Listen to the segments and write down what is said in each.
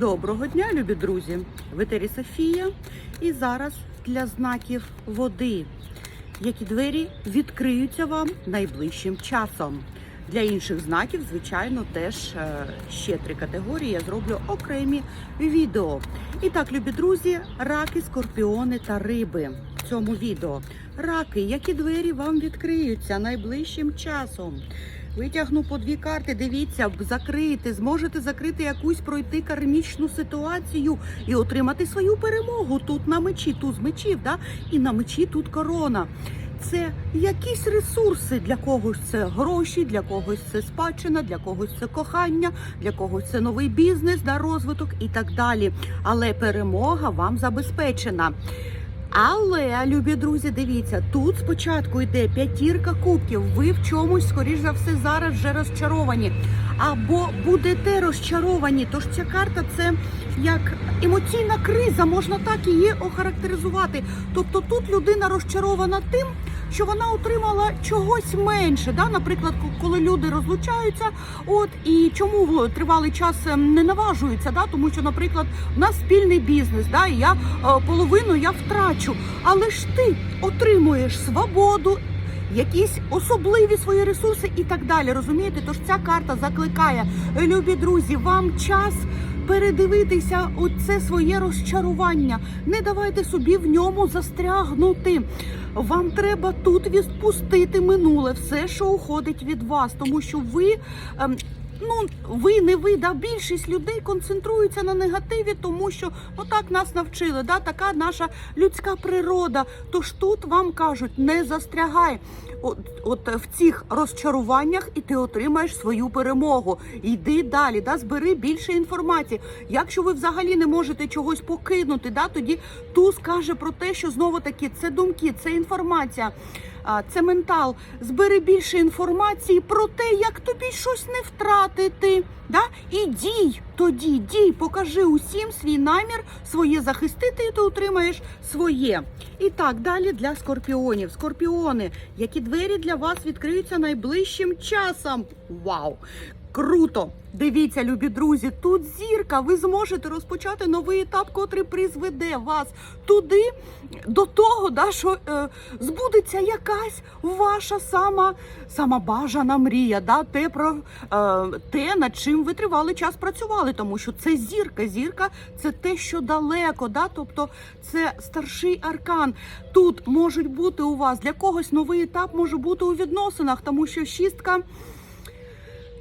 Доброго дня, любі друзі! В етері Софія. І зараз для знаків води, які двері відкриються вам найближчим часом. Для інших знаків, звичайно, теж е, ще три категорії. Я зроблю окремі відео. І так, любі друзі, раки, скорпіони та риби в цьому відео. Раки, які двері вам відкриються найближчим часом. Витягну по дві карти. Дивіться, закрити, зможете закрити якусь пройти кармічну ситуацію і отримати свою перемогу. Тут на мечі, туз мечів, да? і на мечі тут корона. Це якісь ресурси для когось це гроші, для когось це спадщина, для когось це кохання, для когось це новий бізнес, да, розвиток і так далі. Але перемога вам забезпечена. Але, любі друзі, дивіться, тут спочатку йде п'ятірка кубків. Ви в чомусь, скоріш за все, зараз вже розчаровані. Або будете розчаровані. Тож ця карта це як емоційна криза, можна так її охарактеризувати. Тобто тут людина розчарована тим, що вона отримала чогось менше. Да? Наприклад, коли люди розлучаються, от і чому тривалий час ем, не наважуються, да? тому що, наприклад, в нас спільний бізнес, да? і я е, половину я втрачу. Але ж ти отримуєш свободу. Якісь особливі свої ресурси і так далі. Розумієте? Тож ця карта закликає, любі друзі, вам час передивитися оце своє розчарування. Не давайте собі в ньому застрягнути. Вам треба тут відпустити минуле, все, що уходить від вас, тому що ви. Ну, ви не ви, да, більшість людей концентруються на негативі, тому що ну так нас навчили, да, така наша людська природа. Тож тут вам кажуть, не застрягай от, от в цих розчаруваннях, і ти отримаєш свою перемогу. Йди далі, да, збери більше інформації. Якщо ви взагалі не можете чогось покинути, да, тоді туз каже про те, що знову таки це думки, це інформація. А, Це ментал. Збери більше інформації про те, як тобі щось не втратити. Да? І дій тоді, дій, покажи усім свій намір, своє захистити, і ти отримаєш своє. І так, далі для скорпіонів. Скорпіони, які двері для вас відкриються найближчим часом. Вау! Круто! Дивіться, любі друзі, тут зірка. Ви зможете розпочати новий етап, котрий призведе вас туди, до того, да, що е, збудеться якась ваша сама, сама бажана мрія, да, те, про, е, те, над чим ви тривалий час працювали, тому що це зірка. Зірка це те, що далеко, да, тобто це старший аркан. Тут можуть бути у вас для когось новий етап може бути у відносинах, тому що шістка.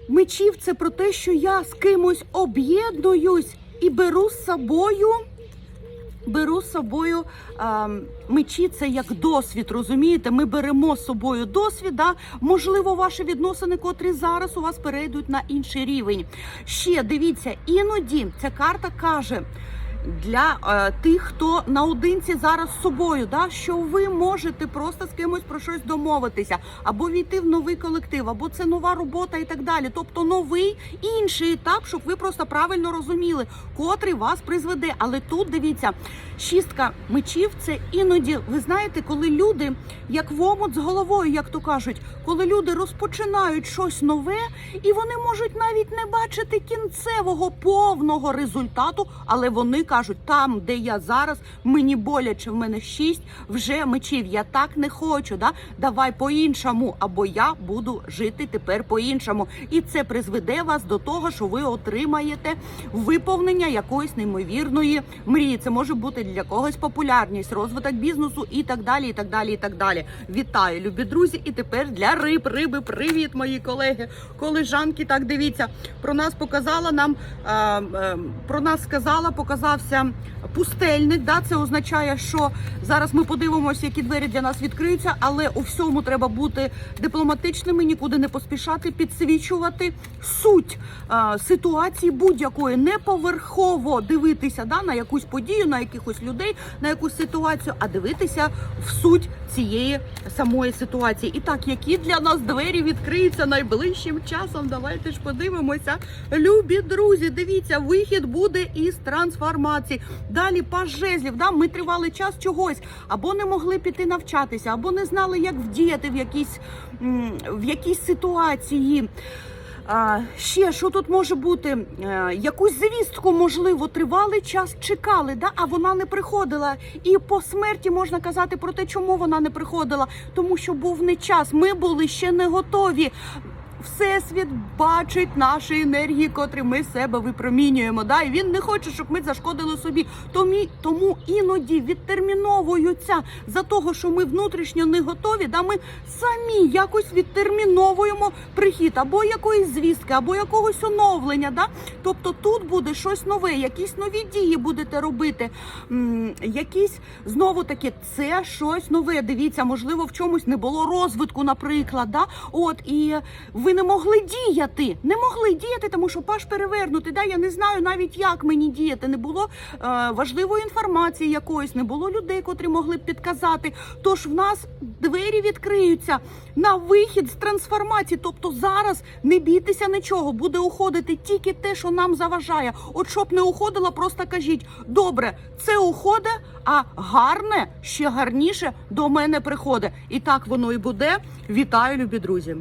Мечів це про те, що я з кимось об'єднуюсь і беру з собою. Беру з собою а, мечі, це як досвід, розумієте? Ми беремо з собою досвід. Да? Можливо, ваші відносини, котрі зараз у вас перейдуть на інший рівень. Ще дивіться, іноді ця карта каже. Для е, тих, хто наодинці зараз з собою, да, що ви можете просто з кимось про щось домовитися, або війти в новий колектив, або це нова робота і так далі. Тобто новий інший етап, щоб ви просто правильно розуміли, котрий вас призведе. Але тут дивіться, шістка мечів це іноді, ви знаєте, коли люди, як в омут з головою, як то кажуть, коли люди розпочинають щось нове, і вони можуть навіть не бачити кінцевого повного результату, але вони кажуть, там, де я зараз, мені боляче, в мене шість вже мечів. Я так не хочу. Да? Давай по-іншому, або я буду жити тепер по-іншому. І це призведе вас до того, що ви отримаєте виповнення якоїсь неймовірної мрії. Це може бути для когось популярність, розвиток бізнесу і так далі. І так далі. І так далі. Вітаю, любі друзі! І тепер для риб, риби, привіт, мої колеги, колежанки. Так дивіться, про нас показала нам е, е, про нас сказала, показався пустельник. Да, це означає, що зараз ми подивимося, які двері для нас відкриються, але у всьому треба бути дипломатичними, нікуди не поспішати, підсвічувати суть а, ситуації будь-якої, не поверхово дивитися да, на якусь подію, на якихось людей, на якусь ситуацію, а дивитися в суть цієї самої ситуації. І так, які для нас двері відкриються найближчим часом? Давайте ж подивимося. Любі друзі, дивіться, вихід буде із трансформації. Далі паж жезлів. Да? Ми тривали час чогось, або не могли піти навчатися, або не знали, як вдіяти в якійсь, в якійсь ситуації. А, ще що тут може бути? А, якусь звістку, можливо, тривалий час чекали, да? а вона не приходила. І по смерті можна казати про те, чому вона не приходила. Тому що був не час. Ми були ще не готові. Всесвіт бачить наші енергії, котрі ми себе випромінюємо. Да? І він не хоче, щоб ми зашкодили собі. Тому, іноді відтерміновуються за того, що ми внутрішньо не готові. Да? Ми самі якось відтерміновуємо прихід або якоїсь звістки, або якогось оновлення. Да? Тобто тут буде щось нове, якісь нові дії будете робити. Якісь знову таки, це щось нове. Дивіться, можливо, в чомусь не було розвитку, наприклад. Да? От і ви не могли діяти, не могли діяти, тому що паш перевернутий. Да? Я не знаю навіть, як мені діяти. Не було е, важливої інформації якоїсь, не було людей, котрі могли б підказати. Тож в нас двері відкриються на вихід з трансформації. Тобто зараз не бійтеся нічого, буде уходити тільки те, що нам заважає. От щоб не уходило, просто кажіть: добре, це уходить, а гарне ще гарніше до мене приходить. І так воно і буде. Вітаю, любі друзі!